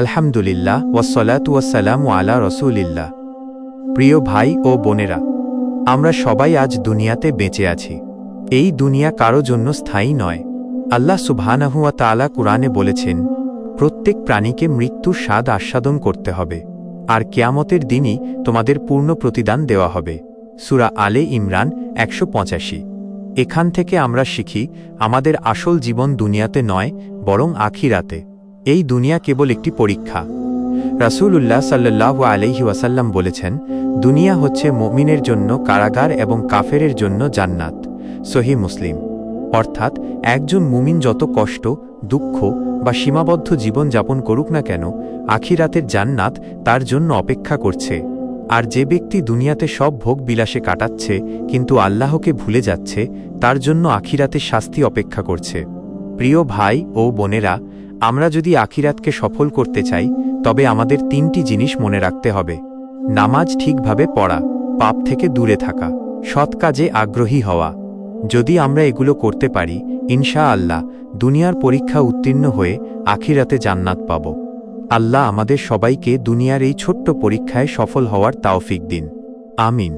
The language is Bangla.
আলহামদুলিল্লাহ ওয়াসলাতু ওয়াসালামু আলা রসুলিল্লাহ। প্রিয় ভাই ও বোনেরা, আমরা সবাই আজ দুনিয়াতে বেঁচে আছি। এই দুনিয়া কারও জন্য স্থায়ী নয়। আল্লাহ সুবহানাহুয়া তাআলা কুরআনে বলেছেন, প্রত্যেক প্রাণীকে মৃত্যুর স্বাদ আস্বাদন করতে হবে, আর কেয়ামতের দিনই তোমাদের পূর্ণ প্রতিদান দেওয়া হবে। সুরা আলে ইমরান একশো পঁচাশি। এখান থেকে আমরা শিখি, আমাদের আসল জীবন দুনিয়াতে নয়, বরং আখিরাতে। এই দুনিয়া কেবল একটি পরীক্ষা। রাসূলুল্লাহ সাল্লাহ আলহি ওয়াসাল্লাম বলেছেন, দুনিয়া হচ্ছে মমিনের জন্য কারাগার এবং কাফেরের জন্য জান্নাত। সহি মুসলিম। অর্থাৎ একজন মুমিন যত কষ্ট, দুঃখ বা সীমাবদ্ধ জীবন যাপন করুক না কেন, আখিরাতের জান্নাত তার জন্য অপেক্ষা করছে। আর যে ব্যক্তি দুনিয়াতে সব ভোগ বিলাসে কাটাচ্ছে, কিন্তু আল্লাহকে ভুলে যাচ্ছে, তার জন্য আখিরাতে শাস্তি অপেক্ষা করছে। প্রিয় ভাই ও বোনেরা আমরা যদি আখিরাতকে সফল করতে চাই, তবে আমাদের তিনটি জিনিস মনে রাখতে হবে। নামাজ ঠিকভাবে পড়া, পাপ থেকে দূরে থাকা, সৎ কাজে আগ্রহী হওয়া। যদি আমরা এগুলো করতে পারি ইনশা আল্লাহ দুনিয়ার পরীক্ষা উত্তীর্ণ হয়ে আখিরাতে জান্নাত পাব। আল্লাহ আমাদের সবাইকে দুনিয়ার এই ছোট্ট পরীক্ষায় সফল হওয়ার তাওফিক দিন। আমিন।